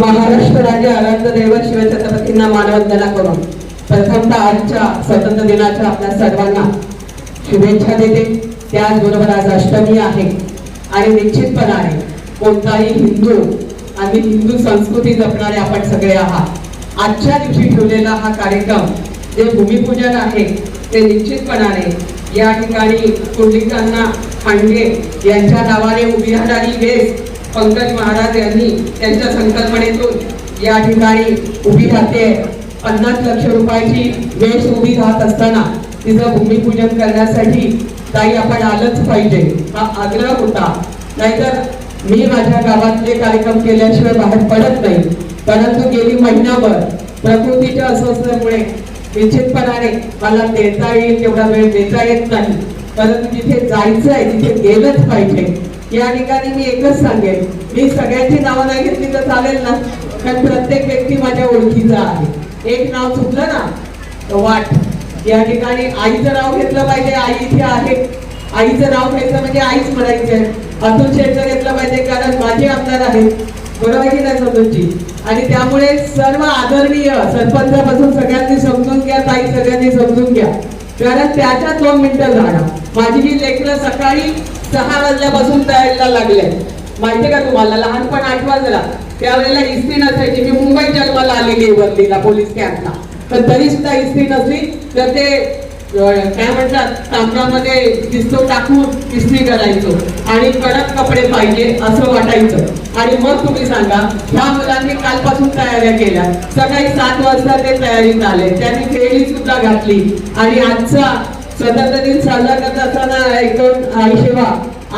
महाराष्ट्र राज्य आराध्य दैवत शिवछत्रपतींना मानवंदना करून प्रथमतः आजच्या स्वातंत्र्य दिनाच्या आपल्या सर्वांना शुभेच्छा देते. त्याचबरोबर आज अष्टमी आहे आणि निश्चितपणाने कोणताही हिंदू आणि हिंदू संस्कृती जपणारे आपण सगळे आहात. आजच्या दिवशी ठेवलेला हा कार्यक्रम जे भूमिपूजन आहे ते निश्चितपणाने या ठिकाणी कुंडलिकांना खांडे यांच्या नावाने उभी राहणारी वेस पंकज महाराज यांनी त्यांच्या संकल्पनेतून या ठिकाणी उभी राहते. पन्नास लक्ष रुपयाची वेश उभी राहत असताना तिचं भूमिपूजन करण्यासाठी ताई आपण आलंच पाहिजे. हा आग्रह होता. नाहीतर मी माझ्या गावातले कार्यक्रम केल्याशिवाय बाहेर पडत नाही. परंतु गेली महिनाभर प्रकृतीच्या अस्वस्थतेमुळे निश्चितपणाने मला देता येईल तेवढा वेळ देता येत नाही. परंतु जिथे जायचं आहे तिथे गेलंच पाहिजे. या ठिकाणी मी एकच सांगेन. मी सगळ्यांची नावं नाही घेतली तर चालेल ना? कारण प्रत्येक व्यक्ती माझ्या ओळखीचा आहे. एक नाव चुकलं ना वाट. या ठिकाणी आईचं नाव घेतलं पाहिजे. आई इथे आहे. आईचं नाव घ्यायचं म्हणजे आईच म्हणायचं. आहे अतुल शेटचं घेतलं पाहिजे कारण माझे आमदार आहेत. बरोबर की नाही समजूची आणि त्यामुळे सर्व आदरणीय सरपंचापासून सगळ्यांनी समजून घ्या ताई सगळ्यांनी समजून घ्या. कारण त्याच्यात दोन मिनिटं जाणार. माझी ही लेखनं सकाळी सहा वाजल्यापासून तयारीला लागले माहितीये का तुम्हाला? लहानपण आठ वाजला त्यावेळेला इस्त्री नसायची. मी मुंबईत जन्माला आलेली आहे वर्लीला पोलीस कॅम्पला. पण तरी सुद्धा इस्त्री नसली तर ते काय म्हणतात तांब्यामध्ये दिसतो टाकून इस्त्री करायचो. आणि कडक कपडे पाहिजे असं वाटायचं. आणि मग तुम्ही सांगा ह्या मुलांनी कालपासून तयाऱ्या केल्या. सकाळी सात वाजता ते तयारीत आले. त्यांनी खेळी सुद्धा घातली. आणि आजचा स्वतंत्र दिन साजरा करत असताना ऐकून आई सेवा.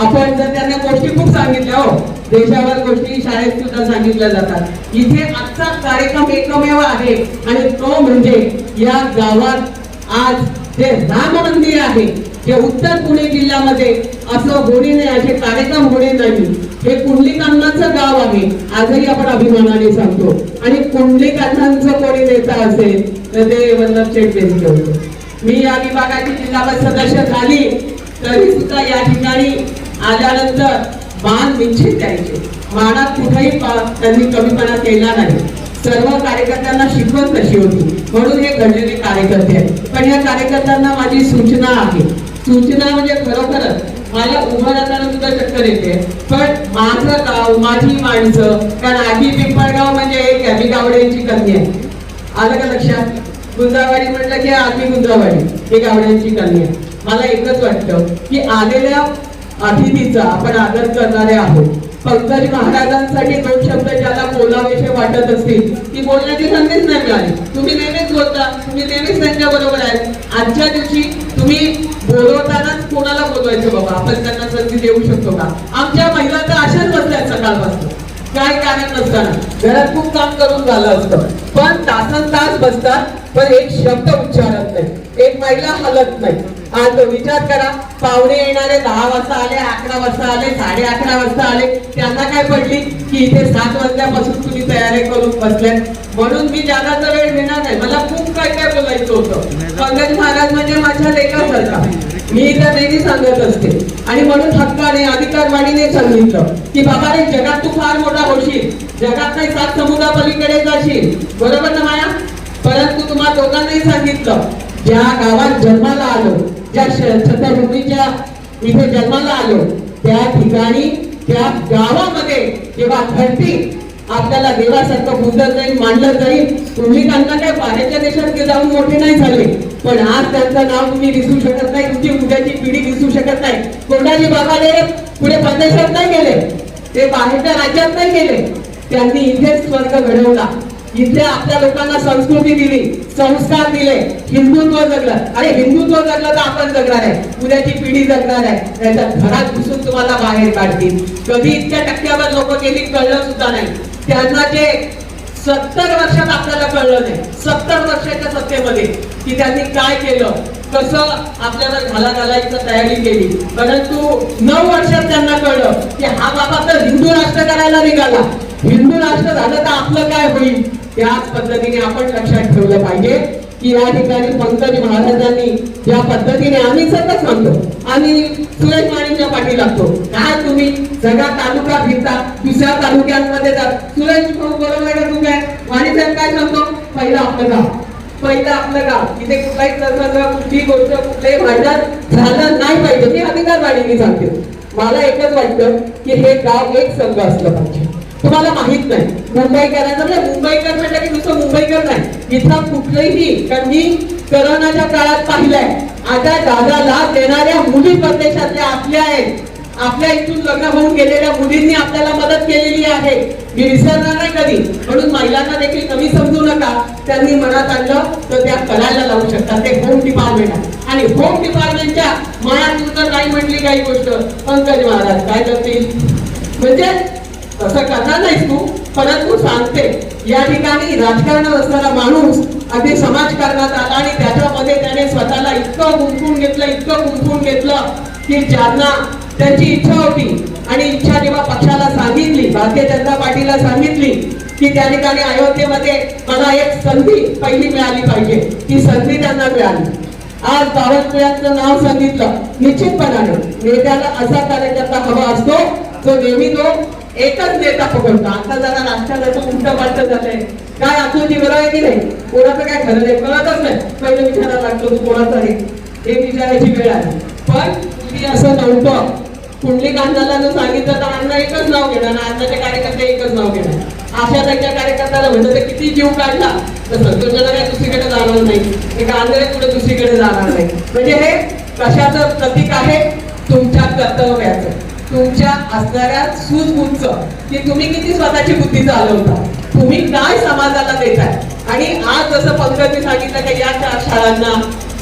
आपण जर त्यांना गोष्टी खूप सांगितल्या हो. देशावर गोष्टी शाळेत सुद्धा सांगितल्या जातात. इथे आजचा कार्यक्रम एकमेव आहे आणि तो म्हणजे या गावात आज जे राम मंदिर आहे जे उत्तर पुणे जिल्ह्यामध्ये असं होणे नाही असे कार्यक्रम होणे नाही. हे कुंडलिकांनाचं गाव आहे. आजही आपण अभिमानाने सांगतो. आणि कुंडलिकांनांचं कोणी नेता असेल तर ते वल्लभ शेठ बेनके होते मी या विभागाची जिल्हा सदस्य झाली तरी सुद्धा या ठिकाणी आल्यानंतर मान निश्चित द्यायचे. मानात कुठेही त्यांनी कमीपणा केला नाही. सर्व कार्यकर्त्यांना शिकवण कशी होती? म्हणून हे घडलेले कार्यकर्ते आहेत. पण या कार्यकर्त्यांना माझी सूचना आहे. सूचना म्हणजे खरोखरच मला उभं राहताना सुद्धा चक्कर येते. पण माझं गाव माझी माणसं कारण आधी पिंपळगाव म्हणजे एक गावड्यांची कन्या आहे. आलं का लक्षात? गुंजावाडी म्हटलं की आधी गुंजावाडी. हे गावड्यांची कन्या आहे. मला एकच वाटतं की आलेल्या अतिथीचा आपण आदर करणारे आहोत. पंकज महाराजांसाठी दोन शब्द ज्याला बोलावेसे वाटत असतील ती बोलण्याची संधीच नाही मिळाली. तुम्ही नेहमीच बोलता तुम्ही नेहमीच त्यांच्या बरोबर आहेत. आजच्या दिवशी तुम्ही बोलवतानाच कोणाला बोलवायचं बाबा? आपण त्यांना संधी देऊ शकतो का? आमच्या महिला तर अशाच बसल्यात सकाळपासून. काय कारण नसताना घरात खूप काम करून झालं असतं. पण तासन तास बसतात पण एक शब्द उच्चारत नाही. एक महिला हलत नाही. आज विचार करा पाहुणे येणारे दहा वाजता आले अकरा वाजता आले साडे अकरा वाजता आले त्यांना काय पडली? की इथे सात वाजल्यापासून तुम्ही तयारी करून बसले म्हणून मी जादाचा वेळ घेणार नाही. मला खूप काय काय बोलायचं होतं. पंकज महाराज म्हणजे माझ्या लेखासारखा मी इथं नेहमी सांगत असते. आणि म्हणून हक्काने अधिकारवाणीने सांगितलं की बाबा रे जगात तू फार मोठा होशील. जगात नाही सात समुद्रा पलीकडे जाशील. बरोबर ना माया? परंतु तुम्हा दोघांनाही सांगितलं ज्या गावात जन्माला आलो ज्या श- छत्रभूमीच्या इथे जन्माला आलो त्या ठिकाणी त्या गावामध्ये जेव्हा घडतील आपल्याला देवासारखं पूजलं जाईल मांडलं जाईल. तुम्ही त्यांना काय बाहेरच्या देशात जाऊन मोठे नाही झाले. पण आज त्यांचं नाव तुम्ही विसरू शकत नाही तुमची उद्याची पिढी विसरू शकत नाही. कोणाची बाबा पुढे परदेशात नाही गेले? ते बाहेरच्या राज्यात नाही गेले. त्यांनी इथेच स्वर्ग घडवला. इथे आपल्या लोकांना संस्कृती दिली संस्कार दिले. हिंदुत्व जगलं. अरे हिंदुत्व जगलं तर आपण जगणार आहे. उद्याची पिढी जगणार आहे. त्याच्या घरात घुसून तुम्हाला बाहेर काढतील. कधी इतक्या टक्क्यावर लोक गेली कळलं सुद्धा नाही. त्यांना जे सत्तर वर्षात आपल्याला कळलं नाही सत्तर वर्षाच्या सत्तेमध्ये की त्यांनी काय केलं कसं आपल्याला घाला घालायचं तयारी केली. परंतु नऊ वर्षात त्यांना कळलं की हा बाबा तर हिंदू राष्ट्र करायला निघाला. हिंदू राष्ट्र झालं तर आपलं काय होईल? त्याच पद्धतीने आपण लक्षात ठेवलं पाहिजे. की या ठिकाणी पंतजी महाराजांनी ज्या पद्धतीने आम्ही सतत म्हणतो आम्ही सुरेश माणीच्या पाठी लागतो. काय तुम्ही सगळा तालुका फिरता दुसऱ्या तालुक्यांमध्ये जात सुरेश भाऊ बरोबर का तू काय? माणी काय सांगतो? पहिलं आपलं गाव. पहिलं आपलं गाव. इथे कुठलाही संदर्भ कुठली गोष्ट कुठलंही भांडण झालं नाही पाहिजे. मी अधिकारवाणीने सांगते. मला एकच वाटतं की हे गाव एक संघ असलं पाहिजे. तुम्हाला माहीत नाही. मुंबईकरांना म्हणजे मुंबईकर म्हटलं की नुसतं मुंबईकर नाही. इथं कुठलंही कारण मी करोनाच्या काळात पाहिलंय. आता दादाला देणाऱ्या मुली परदेशातल्या आपल्या आहेत. आपल्या इथून लग्न होऊन गेलेल्या मुलींनी आपल्याला मदत केलेली आहे. मी विसरणार नाही कधी. म्हणून महिलांना देखील कमी समजू नका. त्यांनी मनात आणलं तर त्या करायला लावू शकतात. ते होम डिपार्टमेंट आहे. आणि होम डिपार्टमेंटच्या मनात जर नाही म्हटली काही गोष्ट. पंकज महाराज काय करतील? म्हणजे तसं करणार नाहीस तू परंतु सांगते. या ठिकाणी राजकारणात असणारा माणूस अगदी समाजकारणात आला आणि त्याच्यामध्ये त्याने स्वतःला इतकं गुंतवून घेतलं इतकं गुंतवून घेतलं की ज्यांना त्यांची इच्छा होती आणि इच्छा जेव्हा पक्षाला सांगितली भारतीय जनता पार्टीला सांगितली की त्या ठिकाणी अयोध्येमध्ये मला एक संधी पहिली मिळाली पाहिजे. ती संधी त्यांना मिळाली. आज बावनकुळ्याचं नाव सांगितलं. निश्चितपणाने नेत्याला असा कार्यकर्ता हवा असतो जो नेहमी तो एकच नेता पकडतो. आता जरा राष्ट्राचं उलट पालट झालंय. काय आतूची बरं आहे की नाही? कोणाचं काय खरं नाही कळतच नाही. पहिलं विचारायला लागतो तू कोणाचं आहे? हे विचारायची वेळ आहे. पण मी असं नव्हतं. कुंडलिक जर सांगितलं तर अण्णा एकच नाव घेणार आणि अण्णाचे कार्यकर्ते एकच नाव घेणार. अशा त्यांच्या कार्यकर्त्याला म्हणलं तर किती जीव काढला? तर संतोषाला काय दुसरीकडे जाणार नाही. एका आंधळे पुढे दुसरीकडे जाणार नाही. म्हणजे हे कशाचं प्रतीक आहे? तुमच्या कर्तव्याचं. तुमच्या असणाऱ्या उंच की तुम्ही किती स्वतःची बुद्धी चालवता? तुम्ही काय समाजाला देताय? आणि आज जसं पंकजने सांगितलं की या चार शाळांना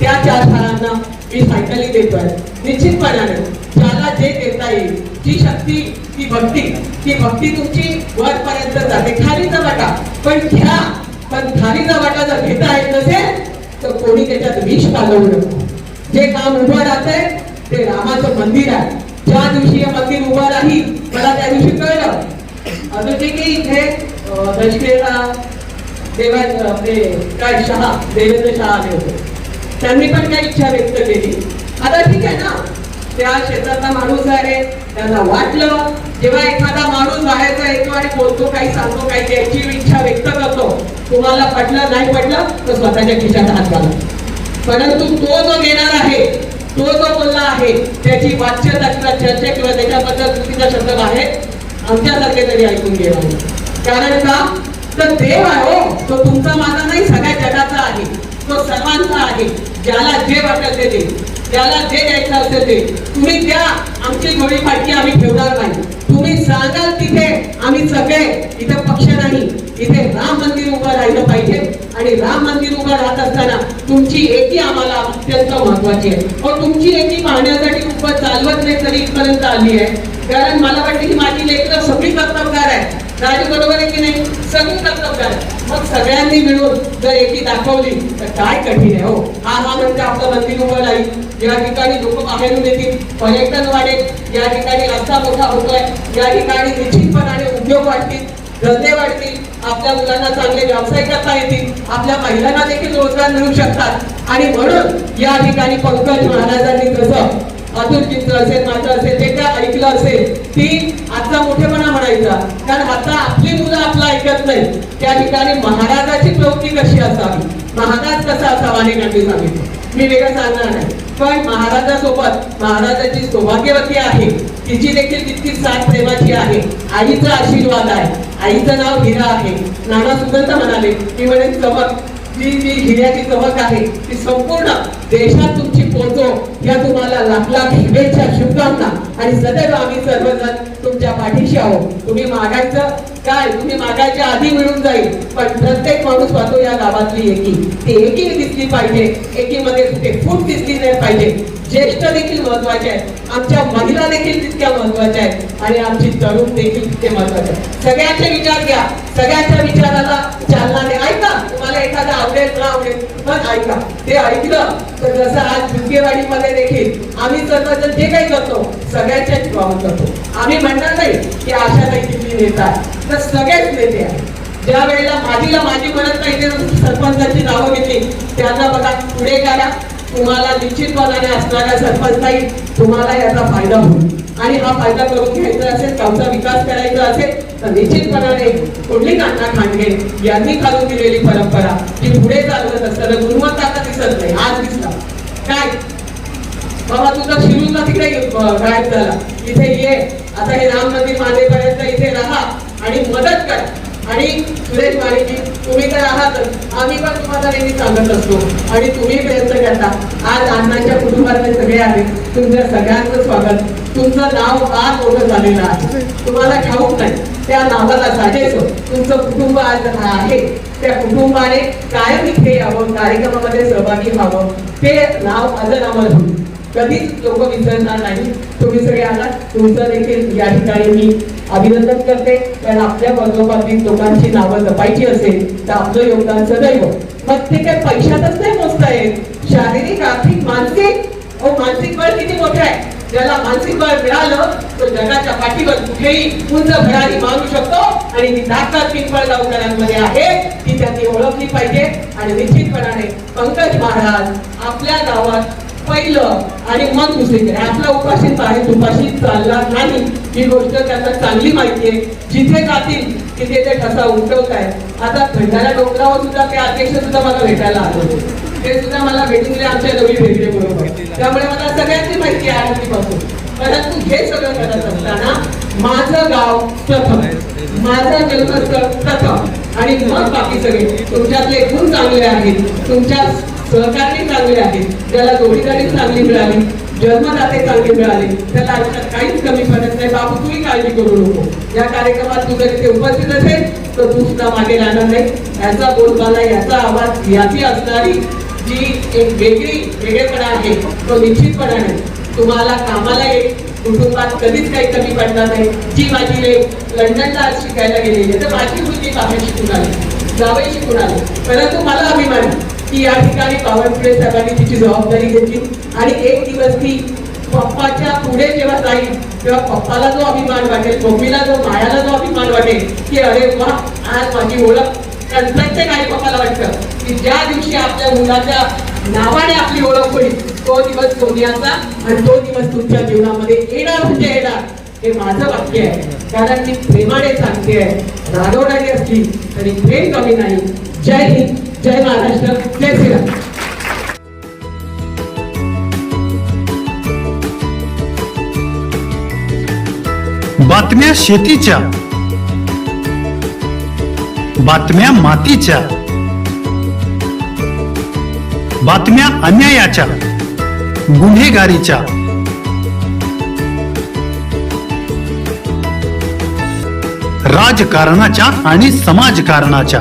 त्या चार शाळांना मी सायकली देतोय. निश्चितपणाने ज्याला जे देता येईल जी शक्ती ती भक्ती ती भक्ती तुमची वरपर्यंत जाते. खारीचा वाटा. पण घ्या. पण खारीचा वाटा जर घेता येत नसेल तर कोणी त्याच्यात विष घालवू नको. जे काम उभं राहतंय ते रामाचं मंदिर आहे. ज्या दिवशी हे मंदिर उभं राहील मला त्या दिवशी कळलं. अजून जे की इथे दशकेला देवा आपले काय शहा देवेंद्र शहा आले होते. त्यांनी पण काही इच्छा व्यक्त केली. आता ठीक आहे ना? त्या क्षेत्रातला माणूस आहे त्यांना वाटलं जेव्हा एखादा माणूस बाहेरचा येतो आणि बोलतो काही सांगतो काही त्याची इच्छा व्यक्त करतो तुम्हाला पटलं नाही पटलं तर स्वतःच्या खिशात हात घाला. परंतु तो जो घेणार आहे तो जो बोलला आहे त्याची वाच्य किंवा चर्चा किंवा त्याच्याबद्दल चुकीचा शब्द बाहेर आमच्यासारखे तरी ऐकून घेणार कारण का? तर देव आहे हो. तो तुमचा माझा नाही सगळ्या जगाचा आहे. तो सर्वांचा आहे. ज्याला जे वाटेल ते. दे त्याला जे द्यायचं असेल ते. तुम्ही द्या. आमची गोळी फाटकी आम्ही ठेवणार नाही. तुम्ही सांगाल तिथे आम्ही सगळे. इथे पक्ष नाही. इथे राम मंदिर उभं राहिलं पाहिजे. आणि राम मंदिर उभं राहत असताना तुमची एकी आम्हाला अत्यंत महत्वाची आहे. व तुमची एकी पाहण्यासाठी उभं चालवत नाही तरी इथपर्यंत आली आहे. कारण मला वाटते की माझी लेकर सगळी कर्तबगार आहे. राजू बरोबर आहे की नाही? सगळी कर्तबगार मग सगळ्यांनी मिळून जर एकी दाखवली तर काय कठीण आहे हो? हा हा म्हणजे आपलं मंदिर उभं राहील. या ठिकाणी लोक बाहेरून येतील पर्यटन वाढेल. या ठिकाणी रस्ता मोठा होतोय या ठिकाणी निश्चितपणाने उद्योग वाढतील धंदे वाढतील आपल्या मुलांना चांगले व्यवसाय करता येतील आपल्या महिलांना देखील रोजगार मिळू शकतात. आणि म्हणून या ठिकाणी पंकज महाराजांनी जसं अतुल चित्र असेल मात्र असेल जे काय ऐकलं असेल ती आजचा मोठेपणा म्हणायचा. कारण आता आपली मुलं आपलं ऐकत नाही त्या ठिकाणी महाराजाची प्रवृत्ती कशी असावी? महाराज कसा असावा अनेकांनी सांगितलं. मी वेगळं सांगणार नाही. पण महाराजासोबत महाराजाची सौभाग्यवती आहे. तिची देखील तितकी साथ प्रेमाची आहे. आईचा आशीर्वाद आहे. आईचं नाव हिरा आहे. नाना सुगंध म्हणाले. मी म्हणे चमक. जी जी हिऱ्याची चमक आहे ती संपूर्ण देशात तुमची पोहोचो या तुम्हाला लाख लाख शुभेच्छा शुभकामना. आणि सदैव आम्ही सर्वजण तुमच्या पाठीशी आहोत. तुम्ही मागायचं काय? तुम्ही मागायच्या आधी मिळून जाईल. पण प्रत्येक माणूस पाहतो या गावातली एकी. ती एकी दिसली पाहिजे. एकीमध्ये कुठे फूट दिसली नाही पाहिजे. ज्येष्ठ देखील महत्त्वाचे आहेत. आमच्या महिला देखील तितक्या महत्त्वाच्या आहेत. आणि आमची तरुण देखील तितके महत्त्वाचे आहेत. सगळ्यांचे विचार घ्या. सगळ्यांच्या विचाराला चालना दे ऐका. तुम्हाला एखादा आवडेल ना आवडेल? पण ऐका. ते ऐकलं तर जसं आज मध्ये देखील आम्ही सर्वजण जे काही करतो सगळ्यांच्याच जीवावर करतो. आम्ही म्हणणार नाही की आशा नाही किती नेता तर सगळेच नेते आहेत. ज्या वेळेला माझीला माझी म्हणत नाही ते सरपंचाची नावं घेतली. त्यांना बघा पुढे करा तुम्हाला निश्चितपणाने असणाऱ्या सरपंचाई तुम्हाला याचा फायदा होईल. आणि हा फायदा करून घ्यायचा असेल गावचा विकास करायचा असेल तर निश्चितपणाने कुठली नाना खांडगे यांनी चालू दिलेली परंपरा ती पुढे चालवत असताना गुणवत्ता आता दिसत नाही आज दिसला. काय? बाबा तुझा शिरूरला तिकडे गायब झाला. इथे ये. आता हे राम मंदिर मानेपर्यंत इथे राहा आणि मदत करा. आणि सुरेश माळेजी तुम्ही तर आहातच आम्ही पण तुम्हाला नेहमी सांगत असतो. आणि तुम्ही प्रयत्न करता. आज अण्णांच्या कुटुंबातले सगळे आले तुमच्या सगळ्यांचं स्वागत. तुमचं नाव फार मोठं झालेलं आहे. तुम्हाला ठाऊक नाही. त्या नावाला साजेसो तुमचं कुटुंब आज आहे. त्या कुटुंबाने कायम इथे यावं. कार्यक्रमामध्ये सहभागी व्हावं. ते नाव अजरामर होईल कधीच लोक विसरणार नाही. तुम्ही सगळे आलात तुमचं देखील या ठिकाणी मी अभिनंदन करते. कारण आपल्या बंदोबस्तीत लोकांची नावं जपायची असेल तर आपलं योगदान सदैव. मग ते काय पैशातच नाही मोजता येत. शारीरिक आर्थिक मानसिक. हो मानसिक बळ किती मोठं आहे? ज्याला मानसिक बळ मिळालं तो जगाच्या पाठीवर कुठेही उंच भरारी मागू शकतो. आणि ती ताकद पिंपळगावकरांमध्ये आहे ती त्यांनी ओळखली पाहिजे. आणि निश्चितपणाने पंकज महाराज आपल्या गावात पहिलं आणि मग दुसरीकडे आपला उपाशी आहे उपाशी चालला नाही. ही गोष्ट त्यांना चांगली माहिती आहे. जिथे जातील तिथे ते ठसा उमटवत आहेत. आता खंडाऱ्या डोंगरावर सुद्धा ते अध्यक्ष सुद्धा मला भेटायला आले होते. ते सुद्धा मला भेटून आमच्या नवी भेटले बरोबर. त्यामुळे मला सगळ्यांची माहिती आहे आरतीपासून परंतु हे सगळं करत असताना माझं गाव प्रथम माझं जन्मस्थळ प्रथम. आणि मग बाकी सगळे. तुमच्यातले गुण चांगले आहेत. तुमच्या सहकारी चांगले आहेत. त्याला जोडीदारी चांगली मिळाली. जन्मदाते चांगले मिळाले. त्याला आयुष्यात काहीच कमी पडत नाही. बाबू तूही काळजी करू नको. या कार्यक्रमात तू जर इथे उपस्थित असेल तर तू सुद्धा मागे राहणार नाही. याचा बोलबाला याचा आवाज याची असणारी जी एक वेगळी वेगळेपणा आहे तो निश्चितपणाने तुम्हाला कामाला येईल कुटुंबात कधीच काही कमी पडणार नाही. जी माझी लेक लंडनला आज शिकायला गेलेली तर माझी मुलगी बाहेर शिकून आली. जावई शिकून आली. परंतु मला अभिमान आहे. की या ठिकाणी बावनकुळे साहेबांनी तिची जबाबदारी घेतली. आणि एक दिवस ती पप्पाच्या पुढे जेव्हा जाईल तेव्हा पप्पाला जो अभिमान वाटेल मम्मीला जो मायाला जो अभिमान वाटेल की अरे वा आज माझी ओळख. कारण प्रत्येक आई पप्पाला वाटतं की ज्या दिवशी आपल्या मुलाच्या नावाने आपली ओळख होईल तो दिवस सोनियाचा आणि तो दिवस तुमच्या जीवनामध्ये येणार म्हणजे येणार. हे माझं वाक्य आहे. कारण मी प्रेमाने सांगते आहे. रागवणारी असली तरी प्रेम कमी नाही. जय हिंद. जय महाराष्ट्र जय श्रीराम. बातम्या शेतीच्या. बातम्या मातीच्या. बातम्या अन्यायाच्या. गुन्हेगारीच्या. राजकारणाच्या आणि समाजकारणाच्या.